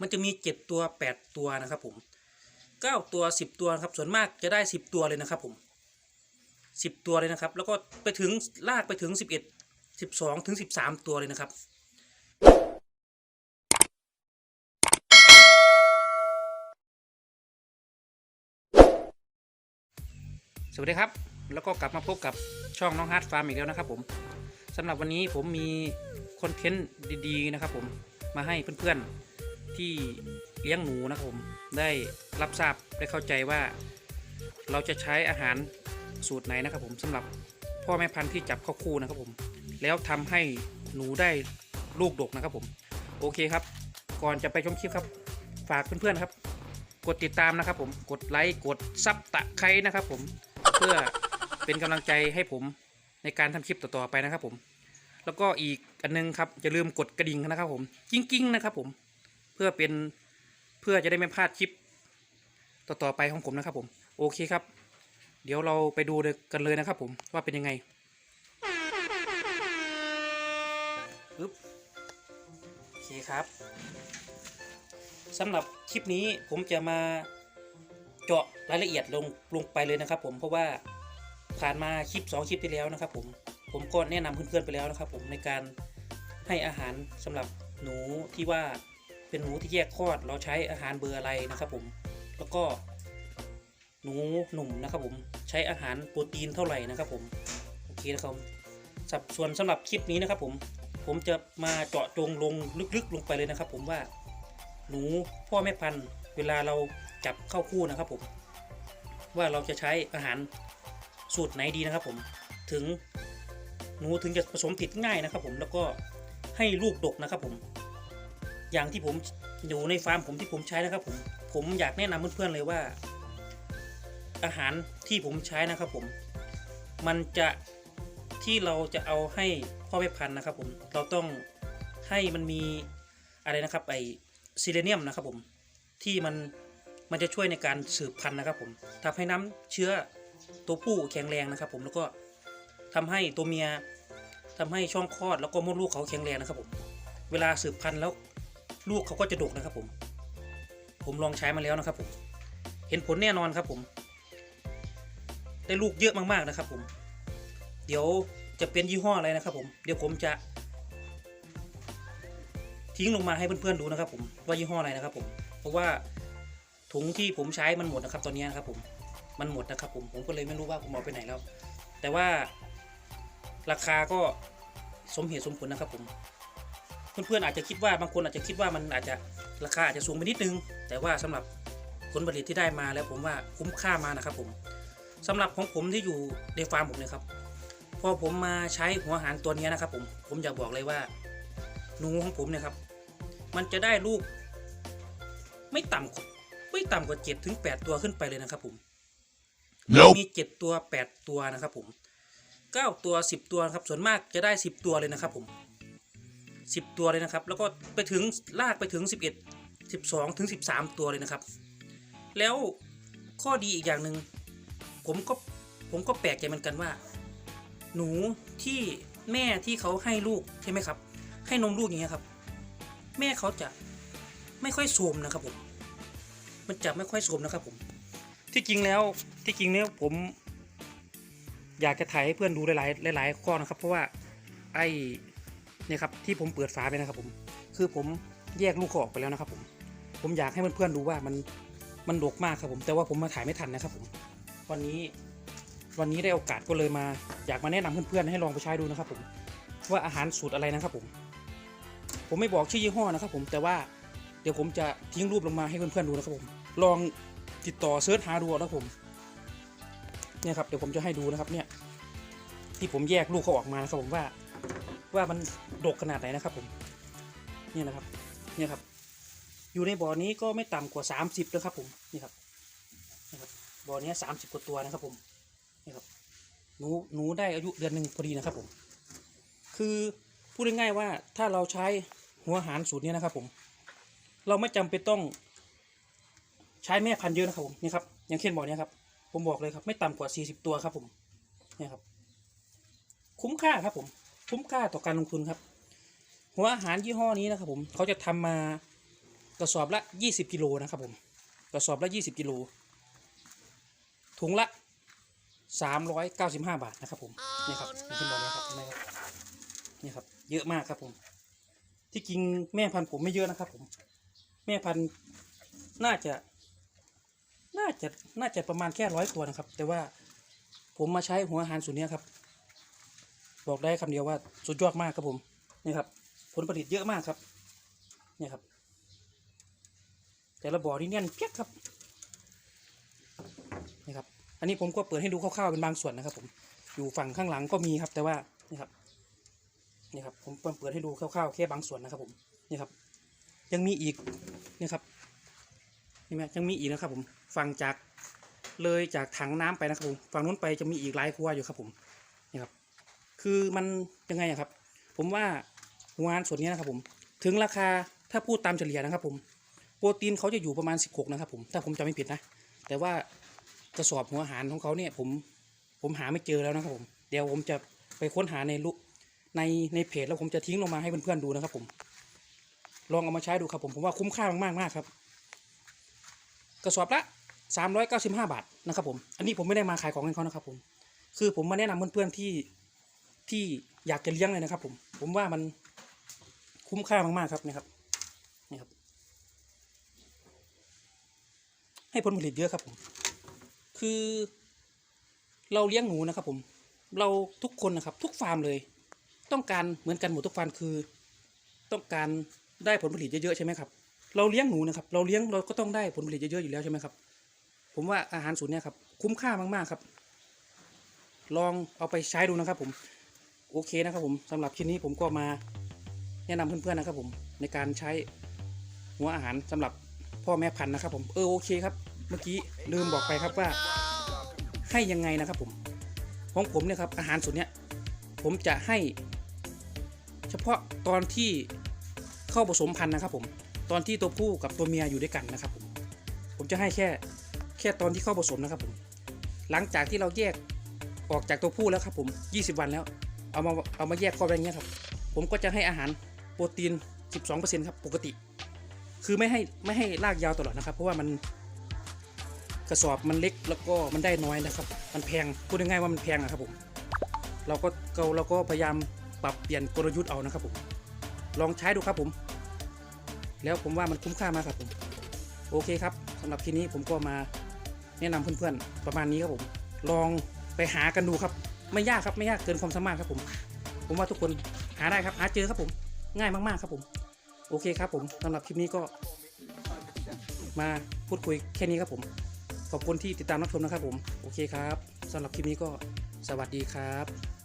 มันจะมีเจ็ดตัวแปดตัวนะครับผมเก้าตัวสิบตัวครับส่วนมากจะได้สิบตัวเลยนะครับผมสิบตัวเลยนะครับ แล้วก็ไปถึงลากไปถึงสิบเอ็ดสิบสองถึงสิบสามตัวเลยนะครับสวัสดีครับ แล้วก็กลับมาพบกับช่องน้องฮาร์ดฟาร์มอีกแล้วนะครับผมสำหรับวันนี้ผมมีคอนเทนต์ดีๆนะครับผมมาให้เพื่อนๆ ที่เลี้ยงหนูนะครับผมได้รับทราบได้เข้าใจว่า เราจะใช้อาหารสูตรไหนนะครับผมสำหรับพ่อแม่พันธุ์ที่จับเข้าคู่นะครับผม แล้วทำให้หนูได้ลูกดกนะครับผม โอเคครับ ก่อนจะไปชมคลิปครับ ฝากเพื่อนๆครับ กดติดตามนะครับผมกดไลค์กดซับตะไคร้นะครับผมเพื่อเป็นกำลังใจให้ผมในการทำคลิปต่อๆไปนะครับผม แล้วก็อีกอันนึงครับอย่าลืมกดกระดิ่งนะครับผม กิ้งๆนะครับผม เพื่อเป็นเพื่อจะได้ไม่พลาดคลิป ต่อๆไปของผมนะครับผม โอเคครับ เดี๋ยวเราไปดูกันเลยนะครับผมว่าเป็นยังไงปึ๊บโอเคครับสำหรับคลิปนี้ผมจะมาเจาะรายละเอียดลงลงไปเลยนะครับ ผมเพราะว่าผ่านมาคลิป 2 คลิปที่แล้วนะครับ ผมผมก็แนะนำเพื่อนๆไปแล้วนะครับ ผมในการให้อาหารสำหรับหนูที่ว่า เป็นหนูที่แยกคลอด เราใช้อาหารเบอร์อะไรนะครับผม แล้วก็หนูหนุ่มนะครับผม ใช้อาหารโปรตีนเท่าไหร่นะครับผม โอเคนะครับสับส่วนสำหรับคลิปนี้นะครับผม ผมจะมาเจาะจงลงลึกๆลงไปเลยนะครับ ผมว่า หนูพ่อแม่พันธุ์เวลาเราจับเข้าคู่นะครับผม ว่าเราจะใช้อาหารสูตรไหนดีนะครับผม ถึงหนูถึงจะผสมติดง่ายนะครับผม แล้วก็ให้ลูกดกนะครับผม อย่างที่ผมอยู่ในฟาร์มผมที่ผมใช้นะครับผมผมอยากแนะนำเพื่อนๆเลยว่า อาหารที่ผมใช้นะครับผม มันจะที่เราจะเอาให้พ่อแม่พันธุ์นะครับ ผมเราต้องให้มันมีอะไรนะครับไอซิเลเนียมนะครับผมที่มันมันจะช่วยในการสืบพันธุ์นะครับ ผมทำให้น้ำเชื้อตัวผู้แข็งแรงนะครับ ผมแล้วก็ทำให้ตัวเมียทำให้ช่องคลอดแล้วก็มดลูกเขาแข็งแรงนะครับผม เวลาสืบพันธุ์แล้ว ลูกเขาก็จะดกนะครับผม ผมลองใช้มาแล้วนะครับผม เห็นผลแน่นอนครับผม ได้ลูกเยอะมากๆนะครับผม เดี๋ยวจะเป็นยี่ห้ออะไรนะครับผม เดี๋ยวผมจะ ทิ้งลงมาให้เพื่อนๆดูนะครับ ผมว่ายี่ห้ออะไรนะครับ ผม เพราะว่าถุงที่ผมใช้มันหมดนะครับ ตอนนี้นะครับ ผม มันหมดนะครับ ผม ผมก็เลยไม่รู้ว่าผมเอาไปไหนแล้ว แต่ว่าราคาก็สมเหตุสมผลนะครับผม เพื่อนๆอาจจะคิดว่าบางคนอาจจะคิดว่ามันอาจจะราคาอาจจะสูงไปนิดนึง แต่ว่าสำหรับผลผลิตที่ได้มาแล้วผมว่าคุ้มค่ามานะครับผมสำหรับของผมที่อยู่ในฟาร์มผมเนี่ยครับพอผมมาใช้หัวอาหารตัวนี้นะครับผมผมอยากบอกเลยว่าหนูของผมเนี่ยครับ มันจะได้ลูก ไม่ต่ำกว่าไม่ต่ำกว่าเจ็ดถึงแปดตัวขึ้นไปเลยนะครับผม Nope. มีเจ็ดตัวแปดตัวนะครับผมเก้าตัวสิบตัวนะครับส่วนมากจะได้สิบตัวเลยนะครับผม สิบตัวเลยนะครับ แล้วก็ไปถึงลากไปถึงสิบเอ็ดสิบสองถึงสิบสามตัวเลยนะครับ แล้วข้อดีอีกอย่างหนึ่งผมก็ผมก็แปลกใจเหมือนกันว่า หนูที่แม่ที่เขาให้ลูกใช่ไหมครับ ให้นมลูกอย่างเงี้ยครับ แม่เขาจะไม่ค่อยโสมนะครับผมมันจะไม่ค่อยโสมนะครับผม ที่จริงแล้วที่จริงแล้วผม อยากจะถ่ายให้เพื่อนดูหลายๆหลายๆข้อนะครับ เพราะว่าไอ เนี่ยครับที่ผมเปิดฝาไปนะครับผมคือผมแยกลูกเขาออกไปแล้วนะครับผมผมอยากให้เพื่อนๆดูว่ามันมันดกมากครับผมแต่ว่าผมมาถ่ายไม่ทันนะครับผมวันนี้วันนี้ได้โอกาสก็เลยมา อยากมาแนะนำเพื่อนๆให้ลองไปใช้ดูนะครับผมว่าอาหารสูตรอะไรนะครับผม ผมไม่บอกชื่อยี่ห้อนะครับผมแต่ว่าเดี๋ยวผมจะทิ้งรูปลงมาให้เพื่อนๆดูนะครับผมลองติดต่อเซิร์ชหาดูนะครับผมเนี่ยครับเดี๋ยวผมจะให้ดูนะครับเนี่ยที่ผมแยกลูกเขาออกมานะครับผมว่า ว่ามันดกขนาดไหนนะครับผมเนี่ยนะครับเนี่ยครับ อยู่ในบ่อนี้ก็ไม่ต่ำกว่า 30แล้วครับผมนี่ครับนี่ครับบ่อนี้สามสิบกว่าตัวนะครับผมนี่ครับหนูหนูได้อายุเดือนหนึ่งพอดีนะครับผม คือพูดง่ายๆว่าถ้าเราใช้หัวอาหารสูตรนี้นะครับผม เราไม่จำเป็นต้องใช้แม่พันธุ์เยอะนะครับผมนี่ครับอย่างเช่นบ่อนี้ครับ ผมบอกเลยครับ ไม่ต่ำกว่า 40 ตัวครับผมเนี่ยครับ คุ้มค่าครับผม คุ้มค่าต่อการลงทุนครับ หัวอาหารยี่ห้อนี้นะครับผมเขาจะทำมากระสอบละ 20 กิโลนะครับผมกระสอบละ 20 กิโลถุงละ 395 บาทนะครับผมนี่ครับที่ขึ้นบอกแล้วครับเห็นไหมครับนี่ครับ เยอะมากครับผม ที่จริงแม่พันธุ์ผมไม่เยอะนะครับผม แม่พันธุ์น่าจะ น่าจะน่าจะประมาณแค่ร้อยตัวนะครับ แต่ว่าผมมาใช้หัวอาหารสูตรเนี้ยครับ บอกได้คำเดียวว่าสุดยอดมากครับผมนี่ครับ ผลผลิตเยอะมากครับนี่ครับ แต่ละบ่อนี่แน่นเปียกครับนี่ครับ อันนี้ผมก็เปิดให้ดูคร่าวๆเป็นบางส่วนนะครับ ผมอยู่ฝั่งข้างหลังก็มีครับ แต่ว่านี่ครับนี่ครับ ผมเปิดให้ดูคร่าวๆแค่บางส่วนนะครับ ผมนี่ครับ ยังมีอีกนี่ครับนี่ไหมยังมีอีกนะครับ ผมฝั่งจากเลยจากถังน้ำไปนะครับผมฝั่งนู้นไปจะมีอีกหลายครัวอยู่ครับผมนี่ครับ คือมันยังไงอะครับ ผมว่าหัวอาหารส่วนนี้นะครับผม ถึงราคาถ้าพูดตามเฉลี่ยนะครับผม โปรตีนเขาจะอยู่ประมาณ 16 นะครับผม ถ้าผมจำไม่ผิดนะ แต่ว่ากระสอบหัวอาหารของเขาเนี่ยผมผมหาไม่เจอแล้วนะครับผม เดี๋ยวผมจะไปค้นหาในลุในในเพจแล้วผมจะทิ้งลงมาให้เพื่อนๆดูนะครับผม ลองเอามาใช้ดูครับผม ผมว่าคุ้มค่ามากๆมากครับ กระสอบละ 395 บาทนะครับผม อันนี้ผมไม่ได้มาขายของให้เขานะครับผม คือผมมาแนะนำเพื่อนๆที่ ที่อยากจะเลี้ยงเลยนะครับ ผม ผมว่ามันคุ้มค่ามากๆครับนี่ครับนี่ครับ ให้ผลผลิตเยอะครับผม คือเราเลี้ยงหนูนะครับ ผม เราทุกคนนะครับ ทุกฟาร์มเลย ต้องการเหมือนกันหมดทุกฟาร์มคือ ต้องการได้ผลผลิตเยอะๆใช่ไหมครับ เราเลี้ยงหนูนะครับ เราเลี้ยงเราก็ต้องได้ผลผลิตเยอะๆอยู่แล้วใช่ไหมครับ ผมว่าอาหารสูตรเนี้ยครับ คุ้มค่ามากๆครับ ลองเอาไปใช้ดูนะครับ ผม โอเคนะครับผมสำหรับคลิปนี้ผมก็มาแนะนำเพื่อนๆนะครับผมในการใช้หัวอาหารสำหรับพ่อแม่พันธุ์นะครับผมเออโอเคครับ เมื่อกี้ลืมบอกไปครับว่าให้ยังไงนะครับผมของผมเนี่ยครับอาหารสูตรเนี้ยผมจะให้ เฉพาะตอนที่เข้าผสมพันธุ์นะครับผมตอนที่ตัวผู้กับตัวเมียอยู่ด้วยกันนะครับผมผมจะให้แค่แค่ตอนที่เข้าผสมนะครับผมหลังจากที่เราแยกออกจากตัวผู้แล้วครับผม 20 วันแล้ว เอามาเอามาแยกครอบอะไรเงี้ยครับ ผมก็จะให้อาหารโปรตีน 12%ครับปกติ คือไม่ให้ไม่ให้ลากยาวตลอดนะครับ เพราะว่ามันกระสอบมันเล็กแล้วก็มันได้น้อยนะครับ มันแพงพูดง่ายๆว่ามันแพงอะครับผมเราก็เราเราก็พยายามปรับเปลี่ยนกลยุทธ์เอานะครับผมลองใช้ดูครับผม แล้วผมว่ามันคุ้มค่ามากครับผมโอเคครับสำหรับคลิปนี้ผมก็มาแนะนำเพื่อนๆประมาณนี้ครับผม ลองไปหากันดูครับ ไม่ยากครับไม่ยากเกินความสามารถครับผม ผมว่าทุกคนหาได้ครับหาเจอครับผม ง่ายมากๆครับผม โอเคครับผมสำหรับคลิปนี้ก็ มาพูดคุยแค่นี้ครับผม ขอบคุณที่ติดตามรับชมนะครับผม โอเคครับสำหรับคลิปนี้ก็สวัสดีครับ